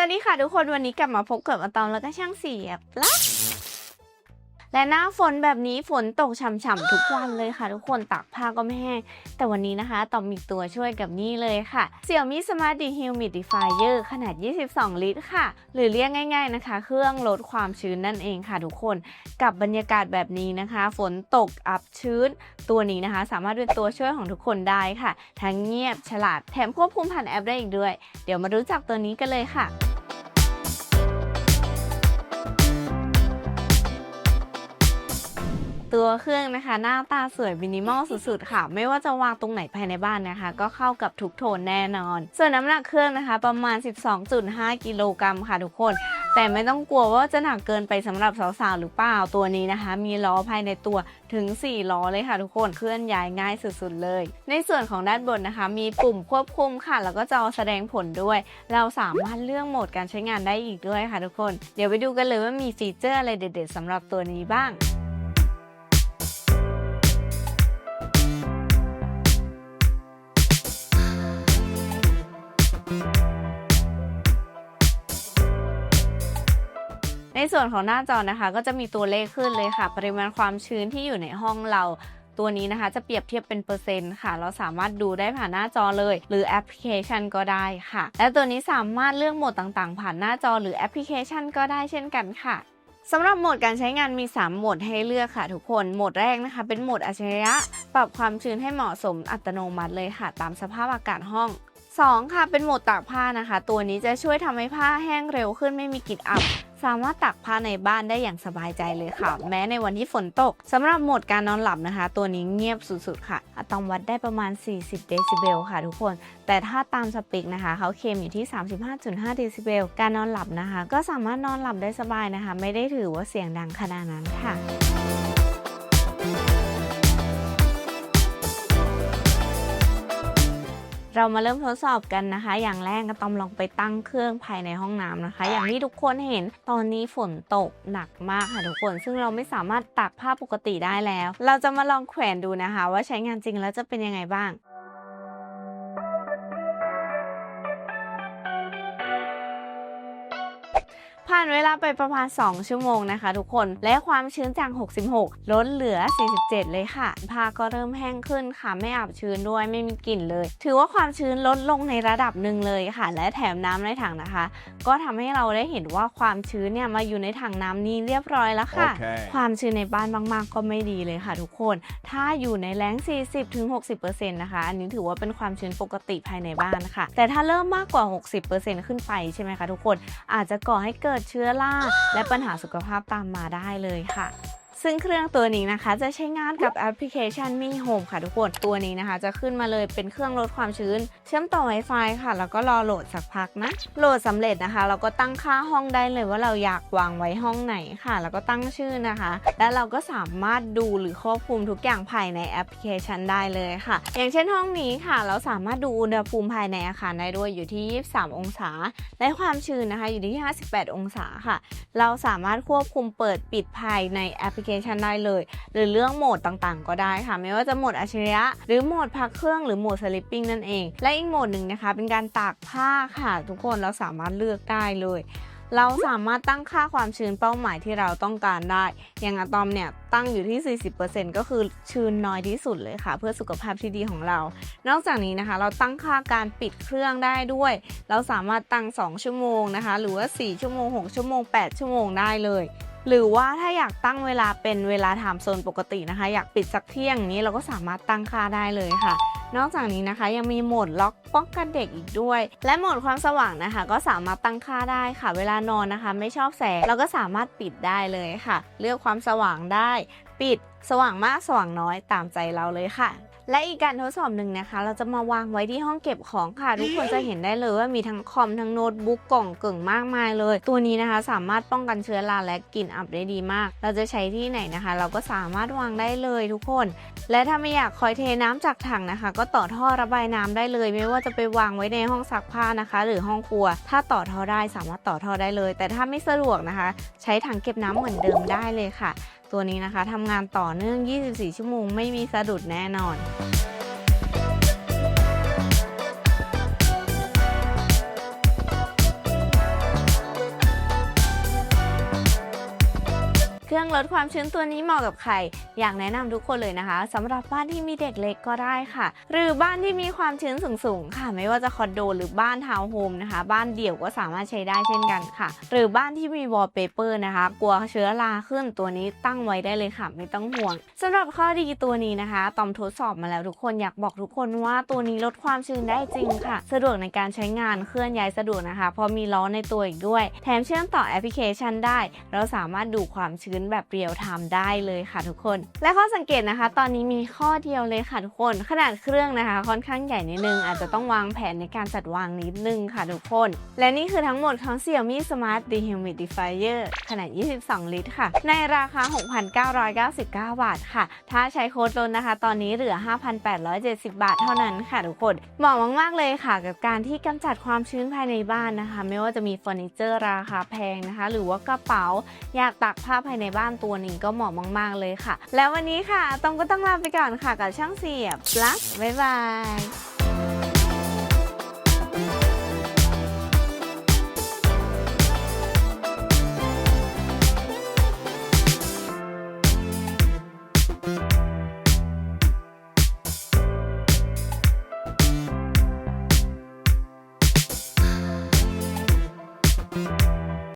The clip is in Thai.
วัสดีค่ะทุกคนวันนี้กลับมาพบกับอะตอมแล้วก็ช่างเสียบละและหน้าฝนแบบนี้ฝนตกฉ่ำๆทุกวันเลยค่ะ ทุกคนตากผ้าก็ไม่แห้งแต่วันนี้นะคะตอมมีตัวช่วยกับนี่เลยค่ะ Xiaomi Smart Dehumidifier ขนาด 22 ลิตรค่ะ หรือเรียกง่าย ๆนะคะ เครื่องลดความชื้นนั่นเองค่ะ ทุกคนกับบรรยากาศแบบนี้นะคะ ฝนตกอับชื้น ตัวนี้นะคะ สามารถเป็นตัวช่วยของทุกคนได้ค่ะ ทั้งเงียบฉลาดแถมควบคุมผ่านแอปได้อีกด้วย เดี๋ยวมารู้จักตัวนี้กันเลยค่ะ ตัวเครื่องนะคะ หน้าตาสวยมินิมอลสุดๆค่ะ ไม่ว่าจะวางตรงไหนภายในบ้านนะคะ ก็เข้ากับทุกโทนแน่นอน ส่วนน้ำหนักเครื่องนะคะ ประมาณ 12.5 กิโลกรัมค่ะทุกคน แต่ไม่ต้องกลัวว่าจะหนักเกินไปสำหรับสาวๆหรือเปล่าตัวนี้นะคะ มีล้อภายในตัวถึง 4 ล้อเลยค่ะทุกคนเคลื่อนย้ายง่ายสุดๆเลย ในส่วนของด้านบนนะคะ มีปุ่มควบคุมค่ะ แล้วก็จอแสดงผลด้วย เราสามารถเลือกโหมดการใช้งานได้อีกด้วยค่ะทุกคน เดี๋ยวไปดูกันเลยว่ามีฟีเจอร์อะไรเด็ด ๆสำหรับตัวนี้บ้าง ในส่วนของหน้าจอนะคะ ก็จะมีตัวเลขขึ้นเลยค่ะ ปริมาณความชื้นที่อยู่ในห้องเราตัวนี้นะคะจะเปรียบเทียบเป็นเปอร์เซ็นต์ค่ะ เราสามารถดูได้ผ่านหน้าจอเลย หรือแอปพลิเคชันก็ได้ค่ะ และตัวนี้สามารถเลือกโหมดต่างๆ ผ่านหน้าจอหรือแอปพลิเคชันก็ได้เช่นกันค่ะสำหรับโหมดการใช้งานมี 3 โหมดให้เลือกค่ะทุกคน โหมดแรกนะคะ เป็นโหมดอัจฉริยะ ปรับความชื้นให้เหมาะสมอัตโนมัติเลยค่ะ ตามสภาพอากาศห้อง 2 ค่ะ เป็นโหมดตากผ้านะคะ ตัวนี้จะช่วยทำให้ผ้าแห้งเร็วขึ้นไม่มีกลิ่นอับ สามารถตักผ้าในบ้านได้อย่างสบายใจเลยค่ะ แม้ในวันที่ฝนตกสำหรับโหมดการนอนหลับนะคะ ตัวนี้เงียบสุดๆค่ะอะตอมวัดได้ประมาณ 40 เดซิเบลค่ะทุกคน แต่ถ้าตามสปิคนะคะเขาเคมอยู่ที่ 35.5 เดซิเบลการนอนหลับนะคะ ก็สามารถนอนหลับได้สบายนะคะ ไม่ได้ถือว่าเสียงดังขนาดนั้นค่ะ เรามาเริ่มทดสอบกันนะคะ อย่างแรกก็ต้องลองไปตั้งเครื่องภายในห้องน้ำนะคะ อย่างที่ทุกคนเห็นตอนนี้ฝนตกหนักมากค่ะทุกคน ซึ่งเราไม่สามารถตากผ้าปกติได้แล้ว เราจะมาลองแขวนดูนะคะ ว่าใช้งานจริงแล้วจะเป็นยังไงบ้าง ผ่านเวลาไปประมาณ 2 ชั่วโมงนะคะ ทุกคน และความชื้นจาก 66 ลดเหลือ 47 เลยค่ะ ผ้าก็เริ่มแห้งขึ้นค่ะ ไม่อับชื้นด้วย ไม่มีกลิ่นเลย ถือว่าความชื้นลดลงในระดับหนึ่งเลยค่ะ และแถมน้ำในถังนะคะ ก็ทำให้เราได้เห็นว่าความชื้นเนี่ยมาอยู่ในถังน้ำนี้เรียบร้อยแล้วค่ะ Okay. ความชื้นในบ้านมากๆ ก็ไม่ดีเลยค่ะ ทุกคน ถ้าอยู่ในแรง 40-60%นะคะ อันนี้ถือว่าเป็นความชื้นปกติภายในบ้านค่ะ แต่ถ้าเริ่มมากกว่า 60%ขึ้นไปใช่ไหมคะทุกคน อาจจะก่อให้เกิดเชื้อราและปัญหาสุขภาพตามมาได้เลยค่ะ ซึ่งเครื่องตัวนี้นะคะ จะใช้งานกับแอปพลิเคชัน Mi Home ค่ะทุกคน ตัวนี้นะคะ จะขึ้นมาเลยเป็นเครื่องลดความชื้น เชื่อมต่อ Wi-Fi ค่ะ แล้วก็รอโหลดสักพักนะ โหลดสำเร็จนะคะ เราก็ตั้งค่าห้องได้เลยว่าเราอยากวางไว้ห้องไหนค่ะ แล้วก็ตั้งชื่อนะคะ และเราก็สามารถดูหรือควบคุมทุกอย่างภายในแอปพลิเคชันได้เลยค่ะ อย่างเช่นห้องนี้ค่ะ เราสามารถดูอุณหภูมิภายในอาคารได้ด้วยอยู่ที่ 23 องศา และความชื้นนะคะ อยู่ที่ 58 องศาค่ะ เราสามารถควบคุมเปิดปิดภายในแอปพลิเคชันได้เลย หรือเรื่องโหมดต่างๆ ก็ได้ค่ะ ไม่ว่าจะโหมดอัจฉริยะ หรือโหมดพักเครื่องหรือโหมดสลิปปิ้งนั่นเอง และอีกโหมดหนึ่งนะคะ เป็นการตากผ้าค่ะ ทุกคนเราสามารถเลือกได้เลยเราสามารถตั้งค่าความชื้นเป้าหมายที่เราต้องการได้ อย่างอะตอมเนี่ยตั้งอยู่ที่ 40%ก็คือชื้นน้อยที่สุดเลยค่ะ เพื่อสุขภาพที่ดีของเรา นอกจากนี้นะคะ เราตั้งค่าการปิดเครื่องได้ด้วย เราสามารถตั้ง 2 ชั่วโมงนะคะ หรือว่า 4 ชั่วโมง 6 ชั่วโมง 8 ชั่วโมงได้เลย หรือว่าถ้าอยากตั้งเวลาเป็นเวลาไทม์โซนปกตินะคะ อยากปิดสักเที่ยงอย่างนี้เราก็สามารถตั้งค่าได้เลยค่ะ นอกจากนี้นะคะยังมีโหมดล็อกป้องกันเด็กอีกด้วย และโหมดความสว่างนะคะ ก็สามารถตั้งค่าได้ค่ะ เวลานอนนะคะ ไม่ชอบแสงเราก็สามารถปิดได้เลยค่ะ เลือกความสว่างได้ ปิดสว่างมากสว่างน้อยตามใจเราเลยค่ะ และอีกการทดสอบหนึ่งนะคะ เราจะมาวางไว้ที่ห้องเก็บของค่ะ ทุกคนจะเห็นได้เลยว่ามีทั้งคอมทั้งโน้ตบุ๊กกล่องเก่งมากมายเลย ตัวนี้นะคะสามารถป้องกันเชื้อราและกลิ่นอับได้ดีมาก เราจะใช้ที่ไหนนะคะ เราก็สามารถวางได้เลยทุกคน และถ้าไม่อยากคอยเทน้ำจากถังนะคะ ก็ต่อท่อระบายน้ำได้เลย ไม่ว่าจะไปวางไว้ในห้องซักผ้านะคะ หรือห้องครัว ถ้าต่อท่อได้สามารถต่อท่อได้เลย แต่ถ้าไม่สะดวกนะคะ ใช้ถังเก็บน้ำเหมือนเดิมได้เลยค่ะ ตัวนี้นะคะทำงานต่อเนื่อง 24 ชั่วโมงไม่มีสะดุดแน่นอน เครื่องลดความชื้นตัวนี้เหมาะกับใคร อยากแนะนำทุกคนเลยนะคะสำหรับบ้านที่มีเด็กเล็กก็ได้ค่ะ หรือบ้านที่มีความชื้นสูงๆค่ะ ไม่ว่าจะคอนโดหรือบ้านทาวน์โฮมนะคะ บ้านเดี่ยวก็สามารถใช้ได้เช่นกันค่ะ หรือบ้านที่มีวอลเปเปอร์นะคะ กลัวเชื้อราขึ้นตัวนี้ตั้งไว้ได้เลยค่ะ ไม่ต้องห่วงสำหรับข้อดีตัวนี้นะคะตอมทดสอบมาแล้วทุกคนอยากบอกทุกคนว่าตัวนี้ลดความชื้นได้จริงค่ะ สะดวกในการใช้งานเคลื่อนย้ายสะดวกนะคะเพราะมีล้อในตัวอีกด้วย แถมเชื่อมต่อแอปพลิเคชันได้ เราสามารถดูความชื้นแบบเรียลไทม์ได้เลยค่ะทุกคน และข้อสังเกตนะคะ ตอนนี้มีข้อเดียวเลยค่ะทุกคน ขนาดเครื่องนะคะ ค่อนข้างใหญ่นิดนึง อาจจะต้องวางแผนในการจัดวางนิดนึงค่ะทุกคน และนี่คือทั้งหมดของ Xiaomi Smart Dehumidifier ขนาด 22 ลิตรค่ะ ในราคา 6,999 บาทค่ะ ถ้าใช้โค้ดลดนะคะ ตอนนี้เหลือ 5,870 บาทเท่านั้นค่ะทุกคน เหมาะมากๆเลยค่ะ กับการที่กำจัดความชื้นภายในบ้านนะคะ ไม่ว่าจะมีเฟอร์นิเจอร์ราคาแพงนะคะ หรือว่ากระเป๋าอยากตักผ้าภายในบ้านตัวนี้ก็เหมาะมากๆเลยค่ะ แล้ววันนี้ค่ะต้องก็ต้องลาไปก่อนค่ะกับช่างเสียบลักบ๊ายบาย